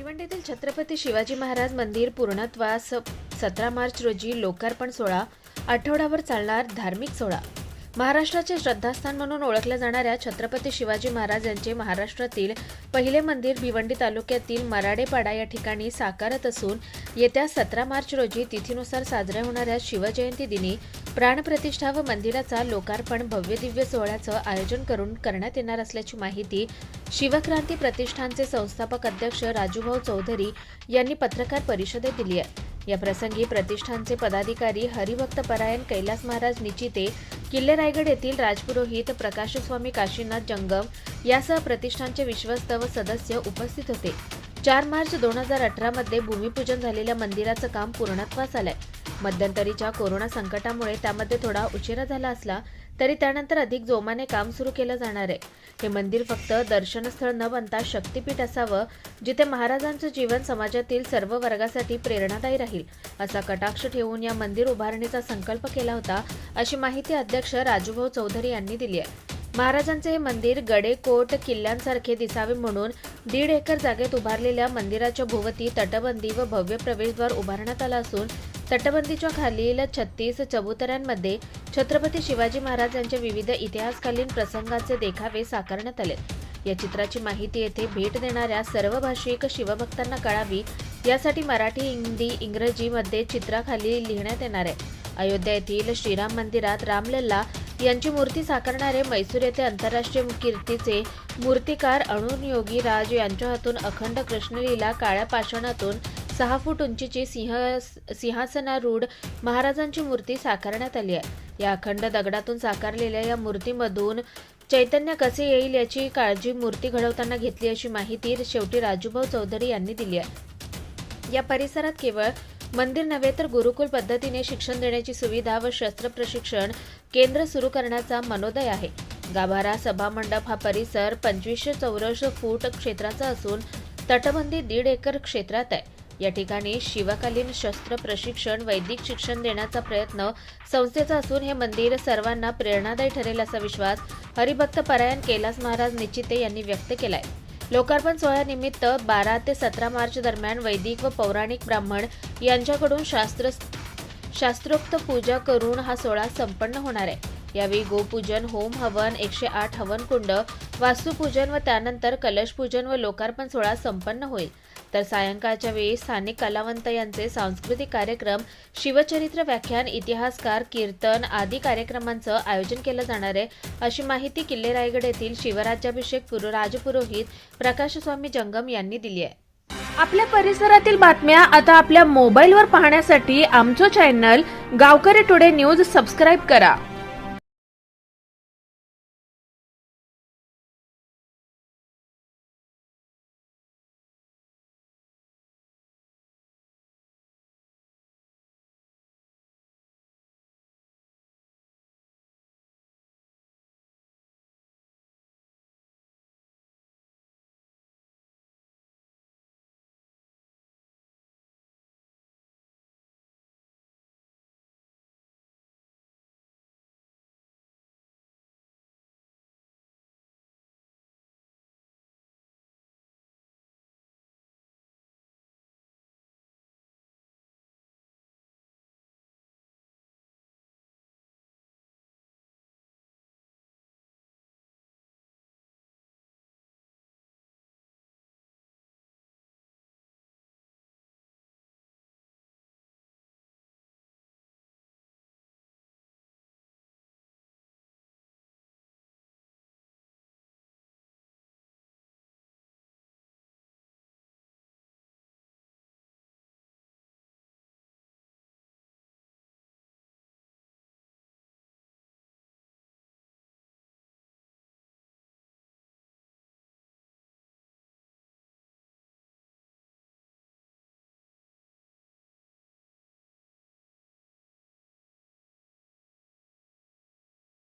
भिवंडीतील छत्रपती शिवाजी महाराज मंदिर पूर्णत्वास सतरा मार्च रोजी लोकार्पण सोहळा आठवड्यावर चालणार धार्मिक सोहळा. महाराष्ट्राचे श्रद्धास्थान म्हणून ओळखल्या जाणाऱ्या छत्रपती शिवाजी महाराज यांचे महाराष्ट्रातील पहिले मंदिर भिवंडी तालुक्यातील मराडेपाडा या ठिकाणी साकारत असून येत्या सतरा मार्च रोजी तिथीनुसार साजऱ्या होणाऱ्या शिवजयंती दिनी प्राणप्रतिष्ठा व मंदिराचा लोकार्पण भव्यदिव्य सोहळ्याचं आयोजन करून करण्यात येणार असल्याची माहिती शिवक्रांती प्रतिष्ठानचे संस्थापक अध्यक्ष राजूभाऊ चौधरी यांनी पत्रकार परिषदेत दिली आहे. या प्रसंगी प्रतिष्ठानचे पदाधिकारी हरिभक्त परायण कैलास महाराज निचिते किल्ले रायगड येथील राजपुरोहित प्रकाशस्वामी काशीनाथ जंगम यासह प्रतिष्ठानचे विश्वस्त व सदस्य उपस्थित होते. चार मार्च दोन हजार अठरामध्ये भूमिपूजन झालेल्या मंदिराचं काम पूर्णत्वास आलंय. मध्यंतरीच्या कोरोना संकटामुळे त्यामध्ये थोडा उशिरा झाला असला तरी त्यानंतर अधिक जोमाने काम सुरू केलं जाणार आहे. हे मंदिर फक्त दर्शनस्थळ न बनता शक्तिपीठ असावं जिथे महाराजांचं जीवन समाजातील सर्व वर्गासाठी प्रेरणादायी राहील असा कटाक्ष ठेवून या मंदिर उभारणीचा संकल्प केला होता अशी माहिती अध्यक्ष राजूभाऊ चौधरी यांनी दिली आहे. महाराजांचे हे मंदिर गडे कोट किल्ल्यांसारखे दिसावे म्हणून दीड एकर जागेत उभारलेल्या मंदिराच्या भोवती तटबंदी व भव्य प्रवेशद्वार उभारण्यात आला असून तटबंदीच्या खालील छत्तीस चबुतऱ्यांमध्ये. छत्रपती शिवाजी महाराज यांच्या विविध इतिहासकालीन प्रसंगांचे देखावे साकारण्यात आले. या चित्राची माहिती येथे भेट देणाऱ्या सर्व भाषिक शिवभक्तांना कळावी. यासाठी मराठी हिंदी इंग्रजीमध्ये चित्राखाली लिहिण्यात येणार आहे. अयोध्या येथील श्रीराम मंदिरात रामलल्ला यांची मूर्ती साकारणारे मैसूर येथे आंतरराष्ट्रीय कीर्तीचे मूर्तिकार अरुण योगी राज यांच्या हातून अखंड कृष्णलीला काळ्या पाषाणातून सहा फूट उंचीची सिंह सिंहासनारूढ महाराजांची मूर्ती साकारण्यात आली आहे. या अखंड दगडातून साकारलेल्या या मूर्तीमधून चैतन्य कसे येईल याची काळजी मूर्ती घडवताना घेतली अशी माहिती शेवटी राजूभाऊ चौधरी यांनी दिली आहे. या परिसरात केवळ मंदिर नव्हे तर गुरुकुल पद्धतीने शिक्षण देण्याची सुविधा व शस्त्र प्रशिक्षण केंद्र सुरू करण्याचा मनोदय आहे. गाभारा सभामंडप हा परिसर पंचवीसशे चौरस फूट क्षेत्राचा असून तटबंदी दीड एकर क्षेत्रात आहे. या ठिकाणी शिवकालीन शस्त्र प्रशिक्षण वैदिक शिक्षण देण्याचा प्रयत्न संस्थेचा असून हे मंदिर सर्वांना प्रेरणादायी ठरेल असा विश्वास हरिभक्त परायण कैलास महाराज निचिते यांनी व्यक्त केलाय. लोकार्पण सोहळ्यानिमित्त बारा ते सतरा मार्च दरम्यान वैदिक व पौराणिक ब्राह्मण यांच्याकडून शास्त्र शास्त्रोक्त पूजा करून हा सोहळा संपन्न होणार आहे. यावेळी गोपूजन होम हवन एकशे आठ हवन कुंड वास्तुपूजन व त्यानंतर कलशपूजन व लोकार्पण सोहळा संपन्न होईल. तर सायंकाळच्या वेळी स्थानिक कलावंत यांचे सांस्कृतिक कार्यक्रम शिवचरित्र व्याख्यान इतिहासकार कीर्तन आदी कार्यक्रमांचं आयोजन केलं जाणार आहे. अशी माहिती किल्ले रायगड येथील शिवराज्याभिषेक पुरो राजपुरोहित प्रकाशस्वामी जंगम यांनी दिली आहे. आपल्या परिसरातील बातम्या आता आपल्या मोबाईलवर पाहण्यासाठी आमचं चॅनल गावकरी टुडे न्यूज सबस्क्राईब करा.